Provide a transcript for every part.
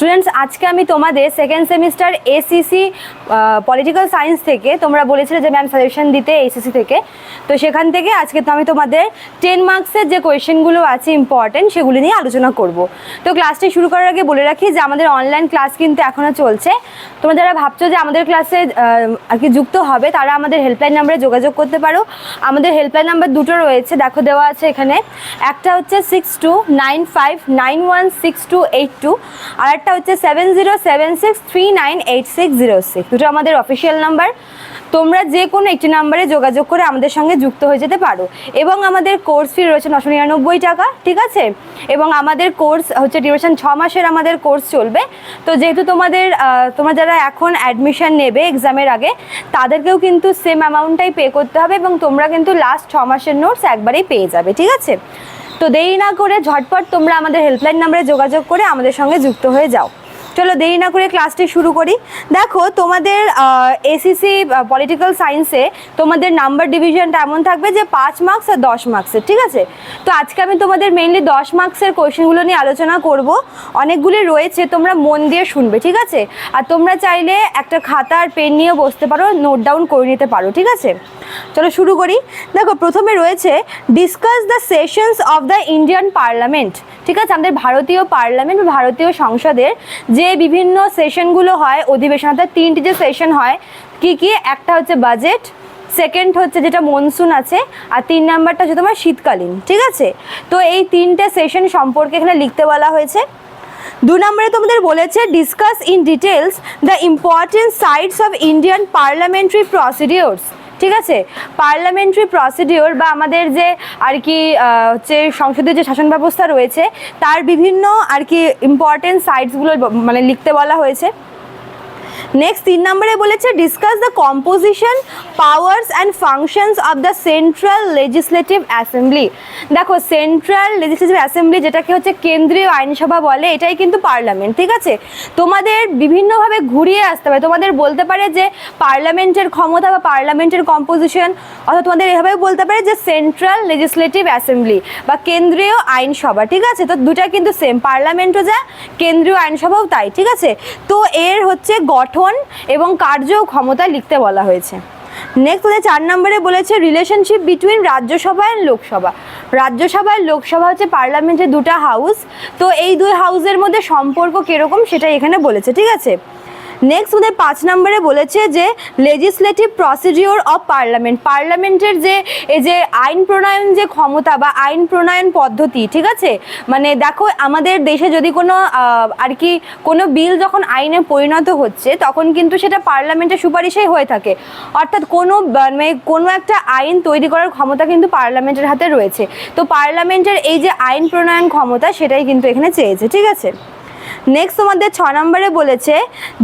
students আজকে আমি তোমাদের second semester A C C political science থেকে তোমরা বলেছিলে যে ম্যাম সাজেশন দিতে এসিসি থেকে। তো সেখান থেকে আজকে আমি তোমাদের টেন মার্কসের যে কোয়েশ্চেনগুলো আছে ইম্পর্টেন্ট সেগুলি নিয়ে আলোচনা করব। তো ক্লাসটি শুরু করার আগে বলে রাখি যে আমাদের অনলাইন ক্লাস কিন্তু এখনও চলছে। তোমরা যারা ভাবছ যে আমাদের ক্লাসে আর কি যুক্ত হবে, তারা আমাদের হেল্পলাইন নাম্বারে যোগাযোগ করতে পারো। আমাদের হেল্পলাইন নাম্বার দুটো রয়েছে, দেখো দেওয়া আছে এখানে। একটা হচ্ছে six two nine five nine one six two eight two আর একটা হচ্ছে seven zero seven six three nine eight six zero six দুটো আমাদের অফিসিয়াল নাম্বার। তোমরা যে কোনো একটি নাম্বারে যোগাযোগ করে আমাদের সঙ্গে যুক্ত হয়ে যেতে পারো। এবং আমাদের কোর্স ফি রয়েছে নশো নিরানব্বই টাকা, ঠিক আছে? এবং আমাদের কোর্স হচ্ছে ডিউরেশন ছ মাসের আমাদের কোর্স চলবে। তো যেহেতু তোমাদের তোমরা যারা এখন অ্যাডমিশন নেবে এক্সামের আগে, তাদেরকেও কিন্তু সেম অ্যামাউন্টটাই পে করতে হবে এবং তোমরা কিন্তু লাস্ট ছ মাসের নোটস একবারেই পেয়ে যাবে, ঠিক আছে? তো দেরি না করে ঝটপট তোমরা আমাদের হেল্পলাইন নাম্বারে যোগাযোগ করে আমাদের সঙ্গে যুক্ত হয়ে যাও। চলো দেরি না করে ক্লাসটি শুরু করি। দেখো, তোমাদের এসিসি পলিটিক্যাল সায়েন্সে তোমাদের নাম্বার ডিভিশনটা এমন থাকবে যে পাঁচ মার্কস আর দশ মার্কসের ঠিক আছে? তো আজকে আমি তোমাদের মেইনলি দশ মার্কসের কোয়েশনগুলো নিয়ে আলোচনা করব। অনেকগুলি রয়েছে, তোমরা মন দিয়ে শুনবে, ঠিক আছে? আর তোমরা চাইলে একটা খাতা আর পেন নিয়ে বসতে পারো নোট ডাউন করে নিতে পারো, ঠিক আছে? চলো শুরু করি। দেখো, প্রথমে রয়েছে discuss the sessions of the Indian parliament ঠিক আছে? আমাদের ভারতীয় পার্লামেন্ট ভারতীয় সংসদের যে বিভিন্ন সেশনগুলো হয় অধিবেশন অর্থাৎ তিনটি যে সেশন হয়, কি কি? একটা হচ্ছে বাজেট, সেকেন্ড হচ্ছে যেটা মনসুন আছে, আর তিন নাম্বারটা হচ্ছে তোমার শীতকালীন, ঠিক আছে? তো এই তিনটে সেশন সম্পর্কে এখানে লিখতে বলা হয়েছে। দু নম্বরে তোমাদের বলেছে discuss in details the important sides of Indian parliamentary procedures ঠিক আছে? পার্লামেন্টারি প্রসিডিওর বা আমাদের যে আর কি হচ্ছে সংসদের যে শাসন ব্যবস্থা রয়েছে, তার বিভিন্ন আর কি ইম্পর্টেন্ট সাইটসগুলো মানে লিখতে বলা হয়েছে। নেক্সট তিন নম্বরে বলেছে discuss the composition powers and functions of the central legislative assembly দেখো সেন্ট্রাল লেজিসলেটিভ অ্যাসেম্বলি যেটাকে হচ্ছে কেন্দ্রীয় আইনসভা বলে, এটাই কিন্তু পার্লামেন্ট ঠিক আছে? তোমাদের বিভিন্নভাবে ঘুরিয়ে আসতে হবে। তোমাদের বলতে পারে যে পার্লামেন্টের ক্ষমতা বা পার্লামেন্টের কম্পোজিশন অর্থাৎ তোমাদের এভাবেও বলতে পারে যে সেন্ট্রাল লেজিসলেটিভ অ্যাসেম্বলি বা কেন্দ্রীয় আইনসভা, ঠিক আছে? তো দুটা কিন্তু সেম পার্লামেন্টও যা, কেন্দ্রীয় আইনসভাও তাই, ঠিক আছে? তো এর হচ্ছে গঠন এবং কার্য ক্ষমতা লিখতে বলা হয়েছে। নেক্সট হচ্ছে চার নম্বরে বলেছে relationship between Rajya Sabha and Lok Sabha. Rajya Sabha আর লোকসভা হচ্ছে পার্লামেন্টের দুটা হাউস তো এই দুই হাউসের মধ্যে সম্পর্ক কীরকম সেটাই এখানে বলেছে, ঠিক আছে? নেক্সট ওদের পাঁচ নম্বরে বলেছে যে লেজিসলেটিভ প্রসিডিওর অফ পার্লামেন্ট পার্লামেন্টের যে, এই যে আইন প্রণয়ন যে ক্ষমতা বা আইন প্রণয়ন পদ্ধতি, ঠিক আছে? মানে দেখো, আমাদের দেশে যদি কোনো আর কি কোনো বিল যখন আইনে পরিণত হচ্ছে, তখন কিন্তু সেটা পার্লামেন্টের সুপারিশেই হয়ে থাকে। অর্থাৎ কোনো মানে কোনো একটা আইন তৈরি করার ক্ষমতা কিন্তু পার্লামেন্টের হাতে রয়েছে। তো পার্লামেন্টের এই যে আইন প্রণয়ন ক্ষমতা, সেটাই কিন্তু এখানে চেয়েছে, ঠিক আছে? নেক্সট তোমাদের ছ নম্বরে বলেছে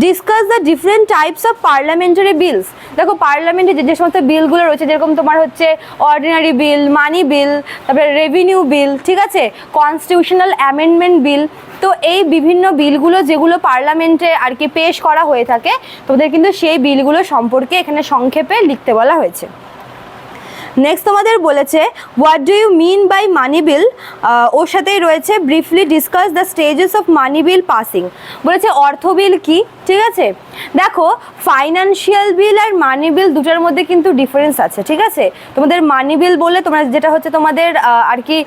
discuss the different types of parliamentary bills দেখো পার্লামেন্টে যে সমস্ত বিলগুলো রয়েছে, যেরকম তোমার হচ্ছে অর্ডিনারি বিল মানি বিল তারপরে রেভিনিউ বিল ঠিক আছে? কনস্টিটিউশনাল অ্যামেন্ডমেন্ট বিল তো এই বিভিন্ন বিলগুলো যেগুলো পার্লামেন্টে আর কি পেশ করা হয়ে থাকে, তোমাদের কিন্তু সেই বিলগুলো সম্পর্কে এখানে সংক্ষেপে লিখতে বলা হয়েছে। নেক্সট তোমাদের বলেছে what do you mean by money bill ওর সাথেই রয়েছে briefly discuss the stages of money bill passing বলেছে, অর্থ বিল কি? ঠিক আছে? দেখো ফাইনান্সিয়াল বিল আর মানি বিল দুটোর মধ্যে কিন্তু ডিফারেন্স আছে, ঠিক আছে? তোমাদের মানি বিল বলে তোমরা যেটা হচ্ছে তোমাদের আর কি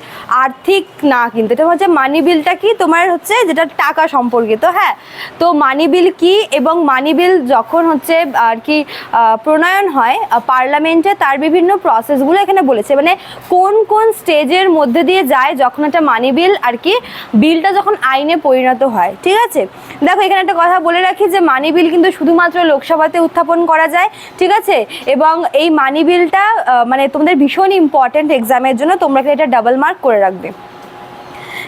আর্থিক না কিন্তু, এটা হচ্ছে মানি বিলটা কি তোমার হচ্ছে যেটা টাকা সম্পর্কিত হ্যাঁ? তো মানি বিল কি এবং মানি বিল যখন হচ্ছে, আর কি প্রণয়ন হয় পার্লামেন্টে তার বিভিন্ন প্রসেসগুলো এখানে বলেছে। মানে কোন কোন স্টেজের মধ্যে দিয়ে যায় যখন একটা মানি বিল আর কি বিলটা যখন আইনে পরিণত হয়, ঠিক আছে? দেখো, এখানে একটা কথা বলে রাখি যে মানি বিল কিন্তু শুধুমাত্র লোকসভাতে উত্থাপন করা যায়, ঠিক আছে? এবং এই মানি বিলটা মানে তোমাদের ভীষণ ইম্পর্ট্যান্ট এক্সামের জন্য তোমরা এটা ডাবল মার্ক করে রাখবে।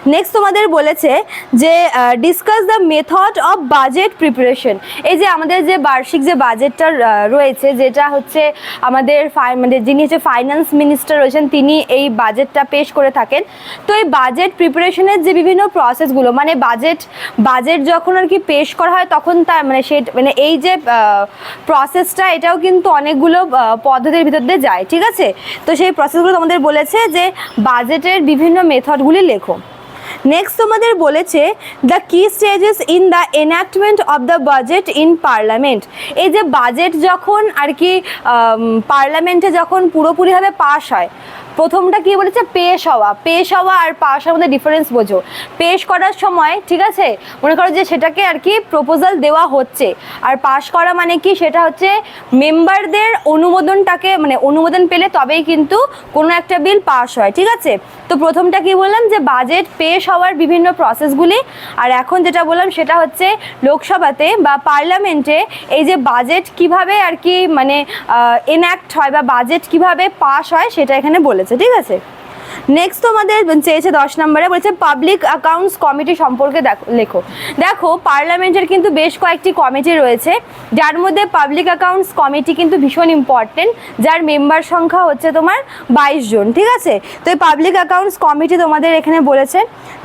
নেক্সট তোমাদের বলেছে যে discuss the method of budget preparation এই যে আমাদের যে বার্ষিক যে বাজেটটা রয়েছে, যেটা হচ্ছে আমাদের ফাই- মানে যিনি হচ্ছে ফাইন্যান্স মিনিস্টার রয়েছেন, তিনি এই বাজেটটা পেশ করে থাকেন। তো এই বাজেট প্রিপারেশনের যে বিভিন্ন প্রসেসগুলো মানে বাজেট বাজেট যখন আর কি পেশ করা হয়, তখন তার মানে সে মানে এই যে প্রসেসটা এটাও কিন্তু অনেকগুলো পদ্ধতির ভিতর দিয়ে যায়, ঠিক আছে? তো সেই প্রসেসগুলো তোমাদের বলেছে যে বাজেটের বিভিন্ন মেথডগুলি লেখো। নেক্সট তোমাদের বলেছে the key stages in the enactment of the budget in parliament এই যে বাজেট যখন আর কি পার্লামেন্টে যখন পুরোপুরিভাবে পাশ হয় প্রথমটা কি বলেছে? পেশ হওয়া। পেশ হওয়া আর পাশ হওয়ার মধ্যে ডিফারেন্স বোঝো। পেশ করার সময়, ঠিক আছে? মনে করো যে সেটাকে আর কি প্রপোজাল দেওয়া হচ্ছে। আর পাশ করা মানে কি? সেটা হচ্ছে মেম্বারদের অনুমোদনটাকে মানে অনুমোদন পেলে তবেই কিন্তু কোনো একটা বিল পাশ হয়, ঠিক আছে? তো প্রথমটা কি বললাম? যে বাজেট পেশ হওয়ার বিভিন্ন প্রসেসগুলি আর এখন যেটা বললাম, সেটা হচ্ছে লোকসভাতে বা পার্লামেন্টে এই যে বাজেট কীভাবে আর কি মানে এনঅ্যাক্ট হয় বা বাজেট কীভাবে পাস হয়, সেটা এখানে বলেছে ঠিক আছে? নেক্সট তোমাদের চেয়েছে দশ নম্বরে বলেছে পাবলিক অ্যাকাউন্টস কমিটি সম্পর্কে দেখো, লেখো। দেখো পার্লামেন্টের কিন্তু বেশ কয়েকটি কমিটি রয়েছে। যার মধ্যে পাবলিক অ্যাকাউন্টস কমিটি কিন্তু ভীষণ ইম্পর্টেন্ট যার মেম্বার সংখ্যা হচ্ছে তোমার বাইশ জন, ঠিক আছে? তো এই পাবলিক অ্যাকাউন্টস কমিটি তোমাদের এখানে বলেছে।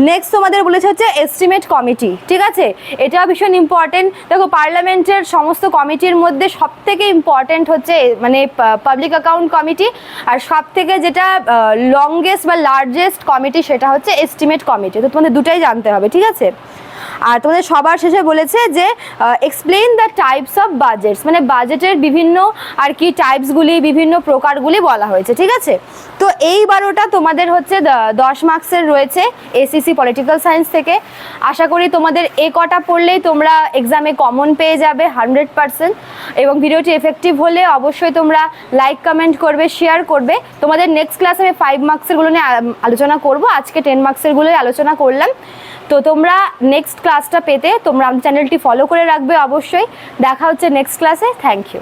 নেক্সট তোমাদের বলেছে হচ্ছে এস্টিমেট কমিটি ঠিক আছে? এটাও ভীষণ ইম্পর্টেন্ট দেখো পার্লামেন্টের সমস্ত কমিটির মধ্যে সব থেকে ইম্পর্টেন্ট হচ্ছে মানে পাবলিক অ্যাকাউন্ট কমিটি আর সব থেকে যেটা লংগেস্ট বা লার্জেস্ট কমিটি সেটা হচ্ছে এস্টিমেট কমিটি তো তোমাদের দুটাই জানতে হবে ঠিক আছে? আর তোমাদের সবার শেষে বলেছে যে explain the types of budgets মানে বাজেটের বিভিন্ন আর কি টাইপসগুলি বিভিন্ন প্রকারগুলি বলা হয়েছে, ঠিক আছে? তো এই বারোটা তোমাদের হচ্ছে দশ মার্কসের রয়েছে এসিসি পলিটিক্যাল সায়েন্স থেকে। আশা করি তোমাদের এ কটা পড়লেই তোমরা এক্সামে কমন পেয়ে যাবে হান্ড্রেড পার্সেন্ট এবং ভিডিওটি এফেক্টিভ হলে অবশ্যই তোমরা লাইক কমেন্ট করবে শেয়ার করবে। তোমাদের নেক্সট ক্লাসে আমি ফাইভ মার্কসেরগুলো নিয়ে আলোচনা করব। আজকে টেন মার্কসেরগুলোই আলোচনা করলাম। তো তোমরা নেক্সট ক্লাসটা পেতে তোমরা চ্যানেলটি ফলো করে রাখবে অবশ্যই। দেখা হচ্ছে নেক্সট ক্লাসে থ্যাংক ইউ